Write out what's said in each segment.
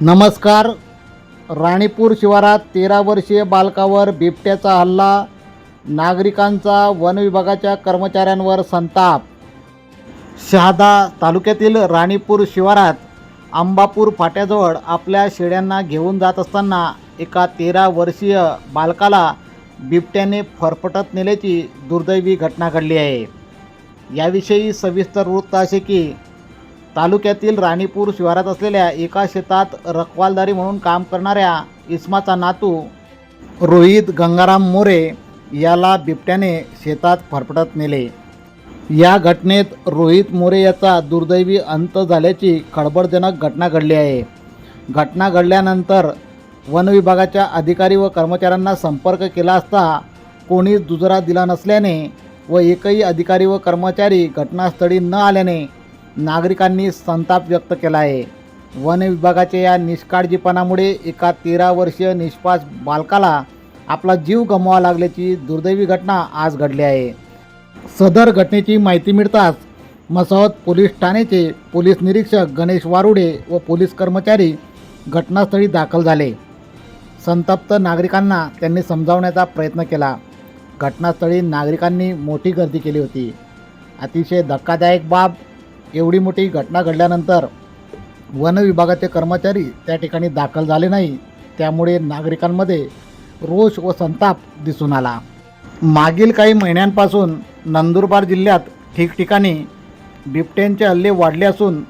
नमस्कार. राणीपूर शिवारात तेरा वर्षीय बालकावर बिबट्याचा हल्ला नागरिकांचा वन विभागाच्या कर्मचाऱ्यांवर संताप. शहादा तालुक्यातील राणीपूर शिवारात अंबापूर फाट्याजवळ आपल्या शेळ्यांना घेऊन जात असताना एका तेरा वर्षीय बालकाला बिबट्याने फरफटत नेल्याची दुर्दैवी घटना घडली आहे. याविषयी सविस्तर वृत्त असे की तालुक्यातील राणीपूर शिवारात असलेल्या एका शेतात रखवालदारी म्हणून काम करणाऱ्या इस्माचा नातू रोहित गंगाराम मोरे याला बिबट्याने शेतात फरफटत नेले. या घटनेत रोहित मोरे याचा दुर्दैवी अंत झाल्याची खळबळजनक घटना घडली आहे. घटना घडल्यानंतर वन विभागाच्या अधिकारी व कर्मचाऱ्यांना संपर्क केला असता कोणीच दुजरा दिला नसल्याने व एकही अधिकारी व कर्मचारी घटनास्थळी न आल्याने नागरिकांनी संताप व्यक्त केला आहे. वन विभागाच्या या निष्काळजीपणामुळे एका तेरा वर्षीय निष्पास बालकाला आपला जीव गमवावा लागल्याची दुर्दैवी घटना आज घडली आहे. सदर घटनेची माहिती मिळताच मसावत पोलीस ठाण्याचे पोलीस निरीक्षक गणेश वारुडे व पोलीस कर्मचारी घटनास्थळी दाखल झाले. संतप्त नागरिकांना त्यांनी समजावण्याचा प्रयत्न केला. घटनास्थळी नागरिकांनी मोठी गर्दी केली होती. अतिशय धक्कादायक बाब एवढी मोठी घटना घडल्यानंतर वन विभागाचे कर्मचारी त्या ठिकाणी दाखल झाले नाही. त्यामुळे नागरिकांमध्ये रोष व संताप दिसून आला. मागील काही महिन्यांपासून नंदुरबार जिल्ह्यात ठिकठिकाणी बिबट्यांचे हल्ले वाढले असून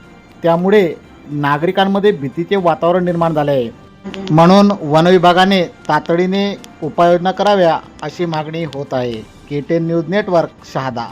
त्यामुळे नागरिकांमध्ये भीतीचे वातावरण निर्माण झाले आहे. म्हणून वनविभागाने तातडीने उपाययोजना कराव्या अशी मागणी होत आहे. K ten news network Shahada.